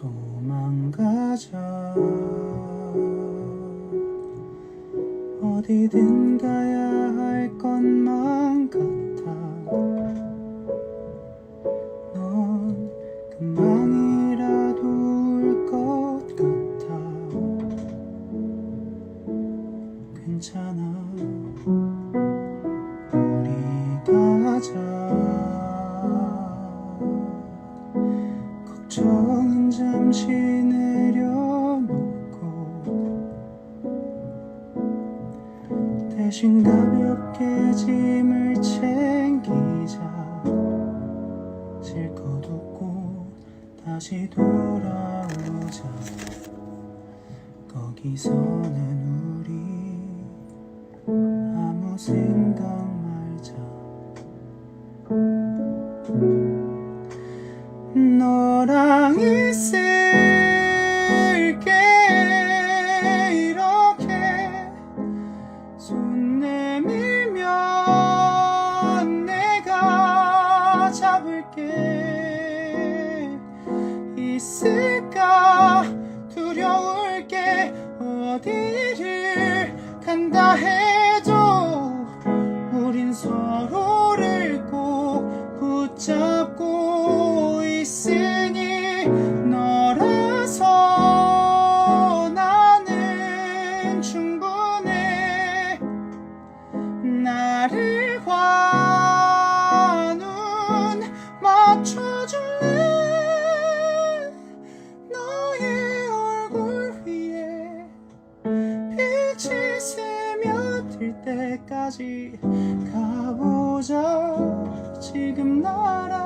도망가자. 어디든 가야 할 것만 같아 대신 가볍게 짐을 챙기자. 질 것 없고 다시 돌아오자. 거기서는 우리 아무 생각 말자. 너랑 있을 충분해. 나를 봐눈 맞춰줄래? 너의 얼굴 위에 빛이 스며들 때까지 가보자. 지금 나랑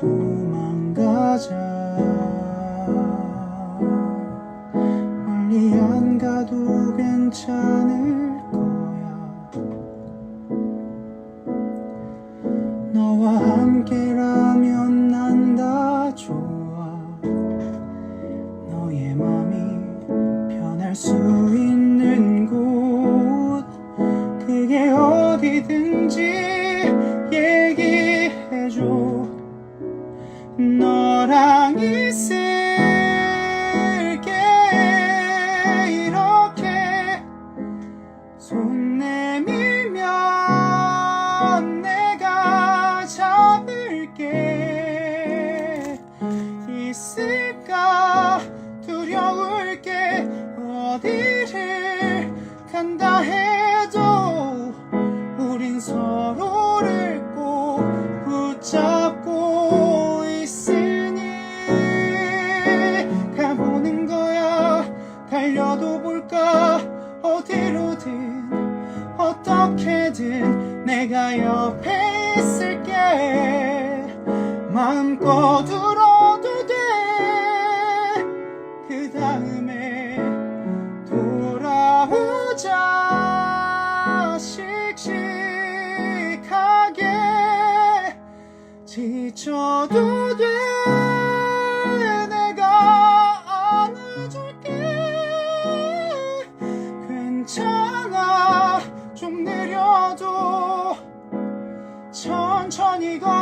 도망가자 괜찮을 거야. 너와 함께라면 난 다 좋아. 너의 맘이 변할 수 있는 곳. 그게 어디든지 얘기해줘. 너랑 있을 잡을게. 있을까? 두려울 게. 어디를 간다 해도 우린 서로를 꼭 붙잡고 있으니 가보는 거야. 달려도 볼까? 어디로든 어떻게든 내가 옆에 있을게 마음껏 울어도 돼 그 다음에 돌아오자. 씩씩하게 지쳐도 돼. 내가 안아줄게. 괜찮아. 좀 느려도 천천히 걸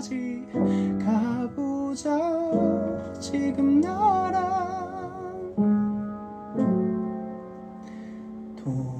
끝까지 가보자. 지금 너랑. 도